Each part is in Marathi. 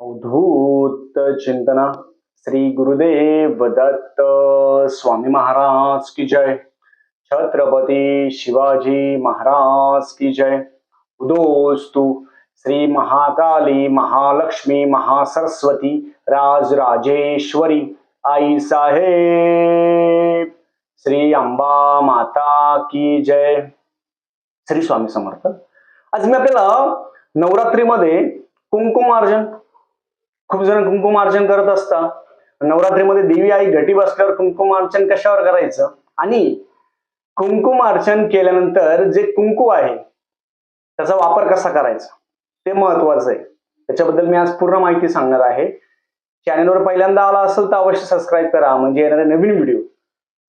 अवधूत चिंतना श्री गुरुदेव दत्त स्वामी महाराज की जय. छत्रपती शिवाजी महाराज की जय. उदोस्तु श्री महाकाली महालक्ष्मी महासरस्वती राजराजेश्वरी आई साहेब. श्री अंबा माता की जय. श्री स्वामी समर्थ. आज मी आपल्याला नवरात्रीमध्ये कुंकुमार्जन खूप जण कुंकुमार्चन करत असता नवरात्रीमध्ये देवी आई घटी बसल्यावर कुंकुमार्चन कशावर करायचं? आणि कुंकुमार्चन केल्यानंतर जे कुंकू आहे त्याचा वापर कसा करायचा? ते महत्वाचं आहे. त्याच्याबद्दल मी आज पूर्ण माहिती सांगणार आहे. चॅनलवर पहिल्यांदा आला असेल तर अवश्य सबस्क्राईब करा. म्हणजे येणारे नवीन व्हिडिओ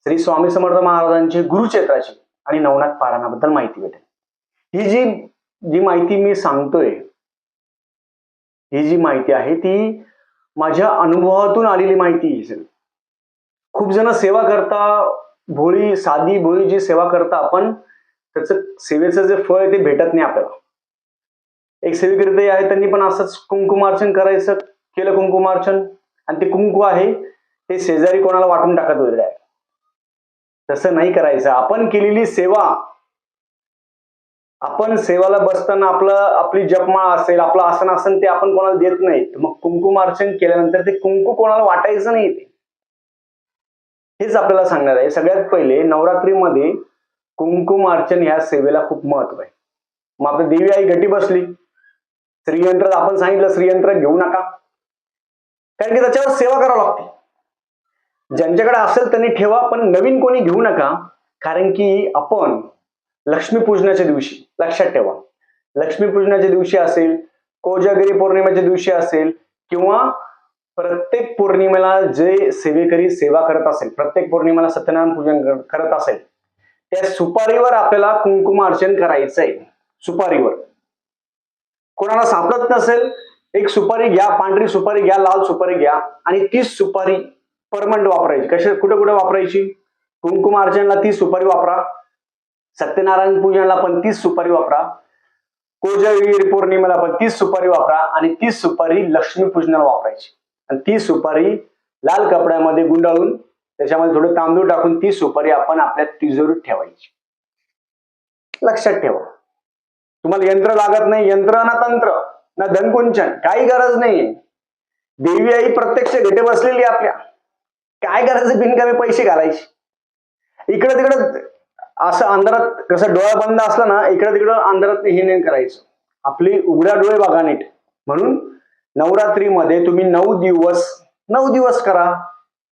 श्री स्वामी समर्थ महाराजांची गुरुक्षेत्राची आणि नवनाथ पारायणाबद्दल माहिती भेटेल. ही जी जी माहिती मी सांगतोय ही जी माहिती आहे ती माझ्या अनुभवातून आलेली माहिती ही खूप जण सेवा करता भोळी साधी भोळी जी सेवा करता आपण त्याचं सेवेचं जे फळ आहे ते भेटत नाही आपल्याला. एक सेवेकर्ते आहे त्यांनी पण असंच कुंकुमार्चन करायचं केलं कुंकुमार्चन आणि ते कुंकू आहे ते शेजारी कोणाला वाटून टाकत वगैरे आहे. तसं नाही करायचं. आपण केलेली सेवा आपण सेवाला बसताना आपलं आपली जपमाळ असेल आपलं आसन आसन ते आपण कोणाला देत नाही. मग कुंकुमार्चन केल्यानंतर ते कुंकू कोणाला वाटायचं नाही ते. हेच आपल्याला सांगणार आहे. सगळ्यात पहिले नवरात्रीमध्ये कुंकुमार्चन ह्या सेवेला खूप महत्त्व आहे. मग आपली देवी आई घटी बसली. श्रीयंत्र आपण सांगितलं श्रीयंत्र घेऊ नका. कारण की त्याच्यावर सेवा करावी लागते. ज्यांच्याकडे असेल त्यांनी ठेवा पण नवीन कोणी घेऊ नका. कारण की आपण लक्ष्मीपूजनाच्या दिवशी लक्षात ठेवा. लक्ष्मीपूजनाच्या दिवशी असेल कोजागिरी पौर्णिमेच्या दिवशी असेल किंवा प्रत्येक पौर्णिमेला जे सेवेकरी सेवा करत असेल प्रत्येक पौर्णिमेला सत्यनारायण पूजन करत असेल त्या सुपारीवर आपल्याला कुंकुमार्चन करायचंय. सुपारीवर. कोणाला सापडत नसेल एक सुपारी घ्या पांढरी सुपारी घ्या लाल सुपारी घ्या आणि तीच सुपारी परमंड वापरायची. कशा कुठे कुठे वापरायची? कुंकुमार्चनला ती सुपारी वापरा. सत्यनारायण पूजनला पण तीस सुपारी वापरा. कोजवीर पौर्णिमेला पण तीस सुपारी वापरा आणि तीच सुपारी लक्ष्मी पूजनाला वापरायची. आणि ती सुपारी लाल कपड्यामध्ये गुंडाळून त्याच्यामध्ये थोडं तांदूळ टाकून ती सुपारी आपण आपल्या तिजोरीत ठेवायची. लक्षात ठेवा. तुम्हाला यंत्र लागत नाही यंत्र ना तंत्र ना धनकुंचन काही गरज नाही. देवी आई प्रत्यक्ष घेटे बसलेली आहे आपल्या. काय करायचं बिनकामी पैसे घालायचे? इकडे तिकडं असं अंधारात कसं डोळा बंद असला ना इकडं तिकडं अंधारात हे नाही करायचं. आपली उघड्या डोळे बघा नीट. म्हणून नवरात्रीमध्ये तुम्ही नऊ दिवस नऊ दिवस करा.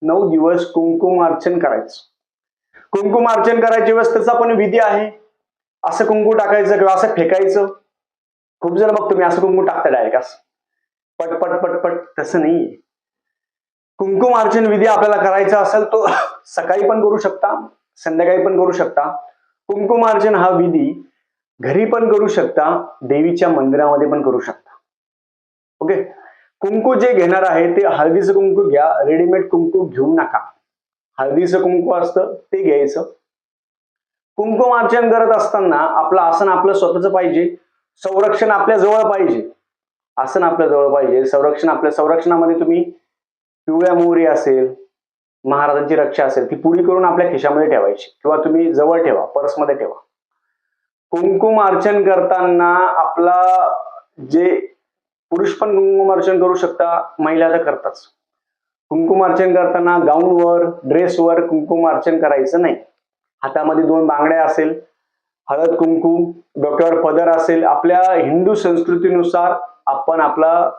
नऊ दिवस कुंकुमार्चन करायचं. कुंकुमार्चन करायच्या वेळेस त्याचा पण विधी आहे. असं कुंकू टाकायचं किंवा असं फेकायचं. खूप जण बघ तुम्ही असं कुंकू टाकता डायरेक्ट असं. पट पट पट पट तसं नाही कुंकुमार्चन विधी आपल्याला करायचा असेल तो सकाळी पण करू शकता. संध्याकाळी पण करू शकता. कुंकुमार्चन हा विधी घरी पण करू शकता देवीच्या मंदिरामध्ये पण करू शकता. ओके? कुंकू जे घेणार आहे ते हळदीचं कुंकू घ्या रेडीमेड कुंकू घेऊ नका. हळदीचं कुंकू असतं ते घ्यायचं. कुंकुमार्चन करत असताना आपलं आसन आपलं स्वतःच पाहिजे संरक्षण आपल्या जवळ पाहिजे. आसन आपल्या जवळ पाहिजे संरक्षण आपल्या संरक्षणामध्ये तुम्ही पिवळ्या मोहरी असेल महाराजांची रक्षा असेल ती पुढी करून आपल्या खिशामध्ये ठेवायची. किंवा तुम्ही जवळ ठेवा पर्समध्ये ठेवा. कुंकुम अर्चन करताना आपला जे पुरुष पण कुंकुम अर्चन करू शकता महिला तर करताच. कुंकुम अर्चन करताना गाऊनवर ड्रेसवर कुंकुम अर्चन करायचं नाही. हातामध्ये दोन बांगड्या असेल हळद कुंकू डोक्यावर पदर असेल आपल्या हिंदू संस्कृतीनुसार आपण आपला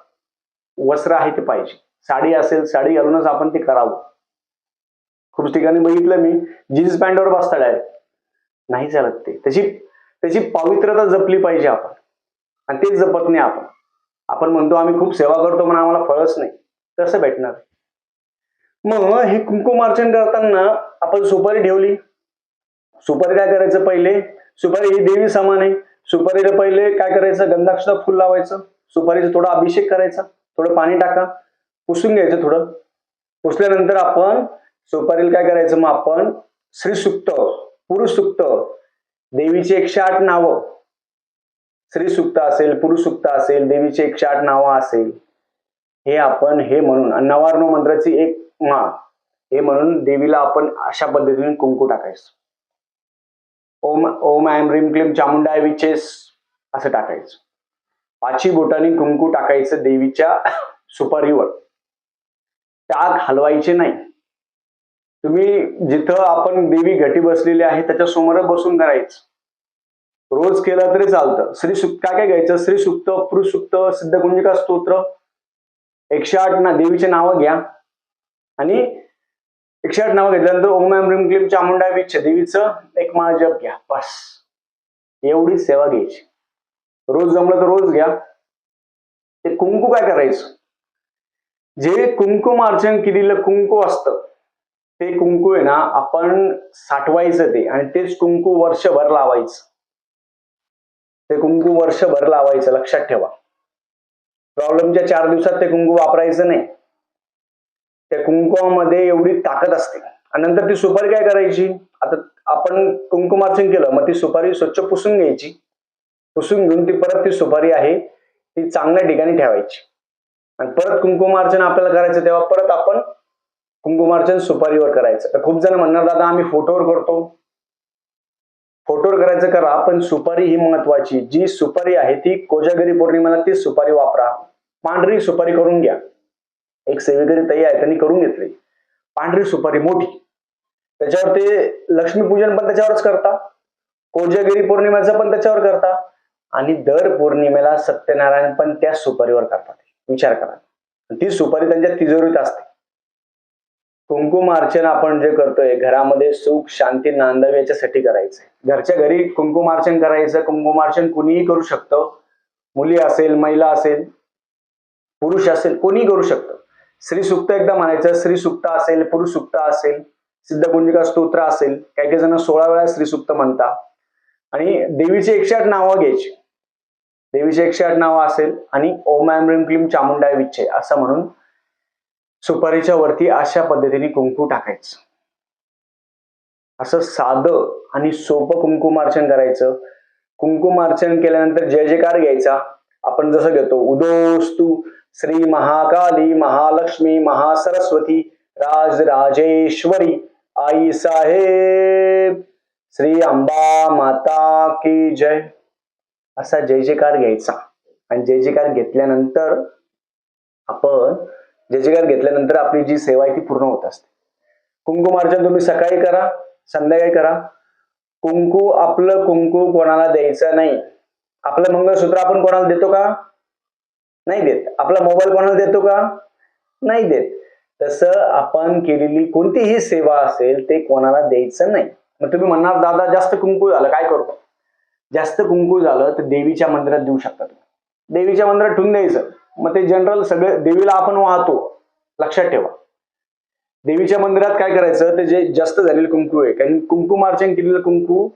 वस्त्र आहे ते पाहिजे. साडी असेल साडी घालूनच आपण ते करावं. खूप ठिकाणी बघितलं मी जीन्स पॅन्टवर बसताळ डायरेक्ट नाही चालत ते. त्याची त्याची पवित्रता जपली पाहिजे आपण. आणि तेच जपत नाही आपण. आपण म्हणतो आम्ही खूप सेवा करतो पण आम्हाला फळच नाही. तसं भेटणार. मग हे कुंकुमार्चन करताना आपण सुपारी ठेवली. सुपारी काय करायचं पहिले? सुपारी ही देवी समान आहे. सुपारीला पहिले काय करायचं? गंधाक्षर फुल लावायचं. सुपारीचा थोडा अभिषेक करायचा. थोडं पाणी टाका. पुसून घ्यायचं थोडं. पुसल्यानंतर आपण सुपारीला काय करायचं? मग आपण श्री सुक्त पुरुष सुक्त देवीची एकशे आठ नावं. श्री सुक्त असेल पुरुष सुक्त असेल देवीची एकशे आठ नावं असेल हे आपण हे म्हणून आणि नवार्णव मंत्राची एक मा हे म्हणून देवीला आपण अशा पद्धतीने कुंकू टाकायचं. ओम ओम आयम रीम क्लीम चामुंडाय विचेस असं टाकायचं. पाची बोटाने कुंकू टाकायचं देवीच्या सुपारीवर. टाक हलवायचे नाही. तुम्ही जिथं आपण देवी घटी बसलेली आहे त्याच्यासमोर बसून करायचं. रोज केलं तरी चालतं. श्री सुक्त काय काय घ्यायचं? श्री सुक्त पुरुषुक्त सिद्धकुंजिका स्तोत्र. एकशे आठ ना देवीचे नावं घ्या. आणि एकशे आठ नावं घेतल्यानंतर ओम एम रिम क्लीम चामुंडा विच्छ देवीचं एक माळ जप घ्या. बस. एवढी सेवा घ्यायची. रोज जमलं तर रोज घ्या. ते कुंकू काय करायचं? जे कुंकुम अर्चन केलेलं कुंकू असतं ते कुंकू आहे ना आपण साठवायचं ते आणि तेच कुंकू वर्षभर लावायचं. ते कुंकू वर्षभर लावायचं लक्षात ठेवा. प्रॉब्लेमच्या चार दिवसात ते कुंकू वापरायचं नाही. त्या कुंकुमामध्ये एवढी ताकद असते. आणि नंतर ती सुपारी काय करायची? आता आपण कुंकुमार्चन केलं मग ती सुपारी स्वच्छ पुसून घ्यायची. पुसून घेऊन ती परत ती सुपारी आहे ती चांगल्या ठिकाणी ठेवायची. आणि परत कुंकुमार्चन आपल्याला करायचं तेव्हा परत आपण कुंकुमार्चन सुपारीवर करायचं. तर खूप जण म्हणणार दादा आम्ही फोटोवर करतो. फोटोवर करायचं करा पण सुपारी ही महत्वाची. जी सुपारी आहे ती कोजागिरी पौर्णिमेला ती सुपारी वापरा. पांढरी सुपारी करून घ्या. एक सेवेकरी ताई आहे त्यांनी करून घेतली. पांढरी सुपारी मोठी. त्याच्यावर ते लक्ष्मीपूजन पण त्याच्यावरच करता. कोजागिरी पौर्णिमेचं पण त्याच्यावर करता. आणि दर पौर्णिमेला सत्यनारायण पण त्या सुपारीवर करतात. विचार करा. ती सुपारी त्यांच्या तिजोरीत असते. कुंकुम अर्चन आपण जे करतोय घरामध्ये सुख शांती नांदावी याच्यासाठी करायचंय. घरच्या घरी कुंकुम अर्चन करायचं कुंकुम अर्चन कुणीही करू शकतं. मुली असेल महिला असेल पुरुष असेल कोणी करू शकतं. श्री सुक्त एकदा म्हणायचं श्री सुक्त असेल पुरुष सुक्त असेल सिद्धकुंजिका स्तोत्र असेल काही काही जण सोळा वेळा श्री सुक्त म्हणता. आणि देवीची एकशे आठ नावं घ्यायची. देवीची एकशे आठ नावं असेल आणि ओम ॲम रिम क्लीम चामुंडाय विच्छे असं म्हणून सुपारीच्या वरती अशा पद्धतीने कुंकू टाकायचं. असं साधं आणि सोपं कुंकुमार्चन करायचं. कुंकुमार्चन केल्यानंतर जय जयकार घ्यायचा. आपण जसं घेतो उदोस्तू श्री महाकाली महालक्ष्मी महासरस्वती राज राजेश्वरी आई साहेब श्री अंबा माता की जय. असा जय जयकार घ्यायचा. आणि जय जयकार घेतल्यानंतर आपण जयजयकार घेतल्यानंतर आपली जी सेवा आहे ती पूर्ण होत असते. कुंकुमार्चन तुम्ही सकाळी करा संध्याकाळी करा. कुंकू आपलं कुंकू कोणाला द्यायचं नाही. आपलं मंगळसूत्र आपण कोणाला देतो का? नाही देत. आपला मोबाईल कोणाला देतो का? नाही देत. तसं आपण केलेली कोणतीही सेवा असेल ते कोणाला द्यायचं नाही. मग तुम्ही म्हणणार दादा जास्त कुंकू झालं काय करू? जास्त कुंकू झालं तर देवीच्या मंदिरात देऊ शकता तुम्ही. देवीच्या मंदिरात ठेवून द्यायचं. मग ते जनरल सगळे देवीला आपण वाहतो. लक्षात ठेवा. देवीच्या मंदिरात काय करायचं? ते जे जास्त झालेलं कुंकू आहे. कारण कुंकुमार्चन केलेलं कुंकू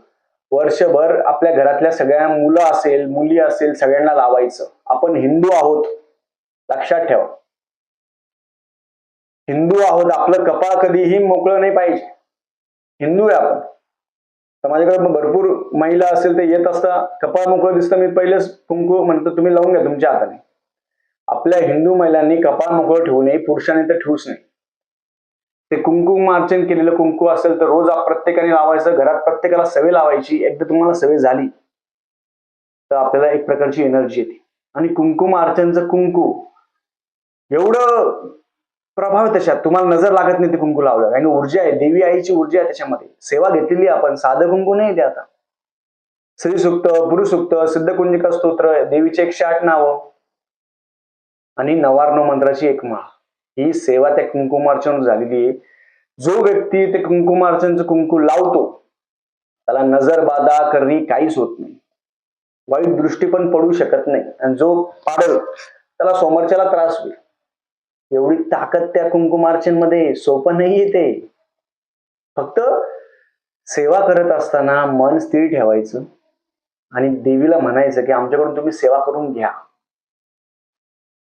वर्षभर आपल्या घरातल्या सगळ्या मुलं असेल मुली असेल सगळ्यांना लावायचं. आपण हिंदू आहोत. लक्षात ठेवा. हिंदू आहोत. आपलं कपाळ कधीही मोकळं नाही पाहिजे. हिंदू आहे आपण. तर माझ्याकडे भरपूर महिला असेल ते येत असता कपाळ मोकळं दिसतं. मी पहिलेच कुंकू म्हणतो तुम्ही लावून घ्या तुमच्या हाताने. आपल्या हिंदू महिलांनी कपाळ मोकळं ठेवू नये पुरुषांनी तर ठेवूच नाही ते कुंकुम अर्चन केलेलं कुंकू असेल तर रोज प्रत्येकाने लावायचं घरात प्रत्येकाला सवय लावायची एकदा तुम्हाला सवय झाली तर आपल्याला एक प्रकारची एनर्जी येते. आणि कुंकुम अर्चनचं कुंकू एवढं प्रभाव त्याच्यात तुम्हाला नजर लागत नाही ते कुंकू लावलं आणि ऊर्जा आहे देवी आईची ऊर्जा आहे त्याच्यामध्ये. सेवा घेतलेली आपण साधं कुंकू नाही ते आता. स्त्री सुक्त पुरुष सुक्त सिद्धकुंजिका स्तोत्र देवीचे एकशे आठ नावं. आणि नवार्ण मंत्राची एक माळ. ही सेवा त्या कुंकुमार्चन झालेली आहे. जो व्यक्ती ते कुंकुमार्चनचं कुंकू लावतो त्याला नजर बाधा करणी काहीच होत नाही. वाईट दृष्टी पण पडू शकत नाही. आणि जो पाडल त्याला समोरच्याला त्रास होईल. एवढी ताकद त्या कुंकुमार्चनमध्ये सोपं नाही येते फक्त सेवा करत असताना मन स्थिर ठेवायचं आणि देवीला म्हणायचं की आमच्याकडून तुम्ही सेवा करून घ्या.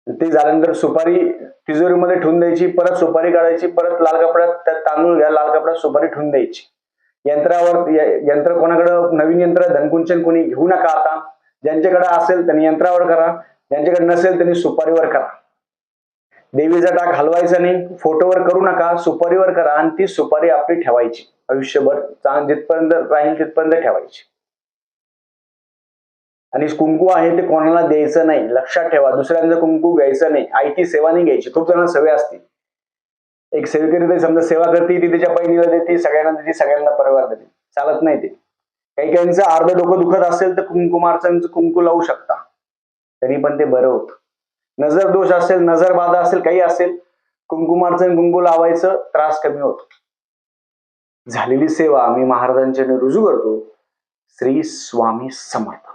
ते झाल्यानंतर सुपारी तिजोरीमध्ये ठेवून द्यायची परत सुपारी काढायची परत लाल कपड्यात त्यात तांदूळ घ्या लाल कपड्यात सुपारी ठेवून द्यायची. यंत्रावर यंत्र कोणाकडं नवीन यंत्र धनकुंचन कोणी घेऊ नका आता. ज्यांच्याकडे असेल त्यांनी यंत्रावर करा ज्यांच्याकडे नसेल त्यांनी सुपारीवर करा. देवीचा टाक हलवायचा नाही फोटोवर करू नका सुपारीवर करा आणि ती सुपारी आपली ठेवायची. आयुष्यभर चांग जिथपर्यंत राहील तिथपर्यंत ठेवायची. आणि कुंकू आहे ते कोणाला द्यायचं नाही. लक्षात ठेवा दुसऱ्यांचं कुंकू घ्यायचं नाही. आईची सेवा नाही घ्यायची. खूप जणांना सवय असते. एक सेवेकरी ते समजा सेवा करते ती तिच्या बहिणीला देते सगळ्यांना देते सगळ्यांना परिवार देते. चालत नाही ते. काही काहींचं अर्ध डोकं दुखत असेल तर कुंकुमार्चनचं कुंकू लावू शकता. तरी पण ते बरं होतं. नजर दोष असेल नजर बाधा असेल काही असेल कुंकुमार्चन कुंकू लावायचं त्रास कमी होतो. झालेली सेवा मी महाराजांच्या रुजू करतो. श्री स्वामी समर्थ.